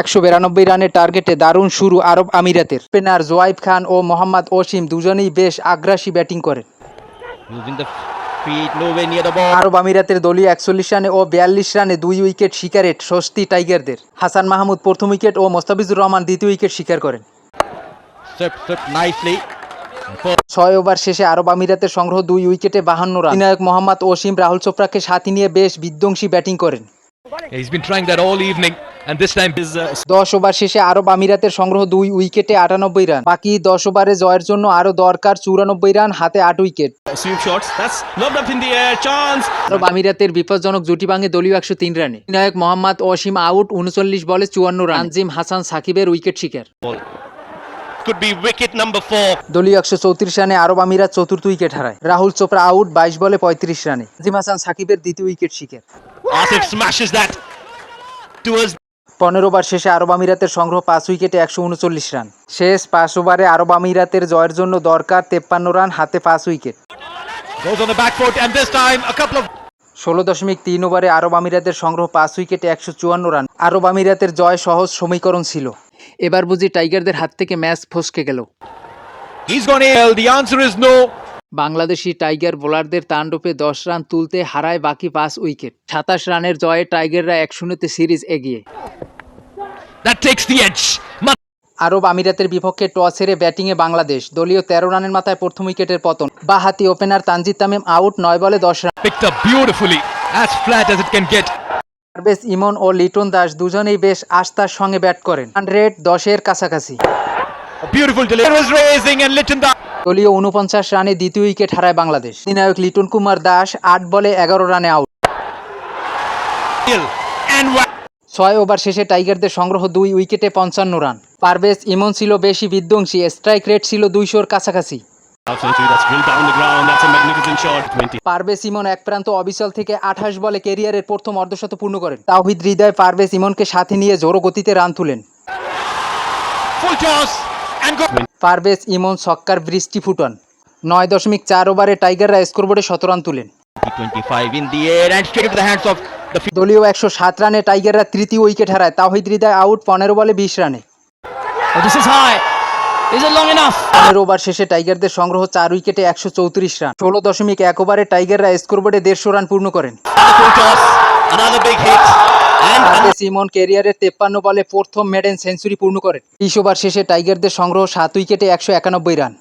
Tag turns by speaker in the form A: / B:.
A: একশো বিরানব্বই রানের টার্গেটে দারুণ শুরু আরব আমিরাতের। স্পিনার জোয়াইব খান ও মোহাম্মদ ওসিম দুজনেই বেশ আগ্রাসী ব্যাটিং করেন. আরব আমিরাতের দলীয় একচল্লিশ রানে ও বিয়াল্লিশ রানে দুই উইকেট শিকারে স্বস্তি টাইগারদের। হাসান মাহমুদ প্রথম উইকেট ও মোস্তাফিজুর রহমান দ্বিতীয় উইকেট শিকার করেন. ছয় ওভার শেষে আরব আমিরাতের সংগ্রহ দুই উইকেটে বাহান্ন রান। অধিনায়ক মোহাম্মদ ওসিম রাহুল চোপড়াকে সাথী নিয়ে বেশ বিধ্বংসী ব্যাটিং করেন।
B: He's been trying that all evening, and this time his uh,
A: দশ ওভার শেষে আরব আমিরাতের সংগ্রহ দুই উইকেটে আটানব্বই রান বাকি দশ ওভারে জয়ের জন্য আরও দরকার চুরানব্বই রান হাতে আট wicket
C: Sweep shots. That's lobbed up in the air. Chance.
A: আরব আমিরাতের বিপজ্জনক জুটি ভাঙে দলীয় একশো তিন রানে অধিনায়ক মোহাম্মদ ওসিম আউট উনচল্লিশ বলে চুয়ান্ন রান তানজিম হাসান সাকিবের উইকেট শিকার
C: Could be wicket number four.
A: দলীয় একশো চৌত্রিশ রানে আরব আমিরাত চতুর্থ উইকেট হারায় রাহুল চোপড়া আউট বাইশ বলে পঁয়ত্রিশ রানে তানজিম হাসান সাকিবের দ্বিতীয় উইকেট শিকার পনেরো ওভার শেষে আরব আমিরাতের সংগ্রহ পাঁচ উইকেটে একশো উনচল্লিশ রান। শেষ পাঁচ ওভারে আরব আমিরাতের জয়ের জন্য দরকার তেপ্পান্ন রান হাতে পাঁচ উইকেট। ষোলো দশমিক তিন ওভারে আরব আমিরাতের সংগ্রহ পাঁচ উইকেটে একশো চুয়ান্ন রান। আরব আমিরাতের জয় সহজ সমীকরণ ছিল। এবার বুঝি টাইগারদের হাত থেকে ম্যাচ ফসকে গেল। বাংলাদেশি টাইগার বোলারদের তাণ্ডবে দশ রান তুলতে হারায় বাকি পাঁচ উইকেট। সাতাশ রানের জয়ে টাইগাররা এক শূন্যতে সিরিজ এগিয়ে। আরব আমিরাতের বিপক্ষে টস হেরে ব্যাটিংয়ে বাংলাদেশ। দলীয় তেরো রানের মাথায় প্রথম উইকেটের পতন। বাহাতি ওপেনার তানজিদ তামিম আউট নয় বলে দশ রান. পারভেজ ইমন ও লিটন দাস দুজনেই বেশ আস্থার সঙ্গে ব্যাট করেন। হান্ড্রেড দশের কাছাকাছি।
C: A beautiful delivery. It was raising and Litton Dar.
A: দলীয় উনপঞ্চাশ রানে দ্বিতীয় উইকেট হারায় বাংলাদেশ অধিনায়ক লিটন কুমার দাস আট বলে এগারো রানে আউট ছয় ওভার শেষে টাইগারদের সংগ্রহ দুই উইকেটে পঞ্চান্ন রান পারভেজ ইমন ছিল বেশি বিধ্বংসী, স্ট্রাইক রেট ছিল দুইশোর কাছাকাছি
D: That's drilled down the ground. That's a magnificent shot. 20.
A: Parvez ইমন এক প্রান্ত অবিচল থেকে আঠাশ বলে কেরিয়ারের প্রথম অর্ধশত পূর্ণ করেন তাওহিদ হৃদয় পারভেজ ইমনকে সাথে নিয়ে জোরো গতিতে রান তুলেন পারভেজ ইমন ছক্কার বৃষ্টি ফুটন। নয় দশমিক চার ওভারে টাইগাররা স্কোরবোর্ডে শত রান তুলেন।
C: 25 in the air and straight into the hands of the field.
A: দলীয় একশো সাত রানে টাইগাররা তৃতীয় উইকেট হারায়। তাওহিদ হৃদয় আউট পনেরো বলে বিশ রানে।
E: Oh?
A: পনেরো ওভার শেষে টাইগারদের সংগ্রহ চার উইকেটে একশো চৌত্রিশ রান। ষোলো দশমিক এক ওভারে টাইগাররা স্কোরবোর্ডে দেড়শো রান পূর্ণ করেন।
C: সিমন. And
A: পারভেজ ইমন কেরিয়ারের তেপ্পান্ন বলে প্রথম মেডেন সেঞ্চুরি পূর্ণ করেন বিশ ওভার শেষে টাইগারদের সংগ্রহ সাত উইকেটে একশো একানব্বই রান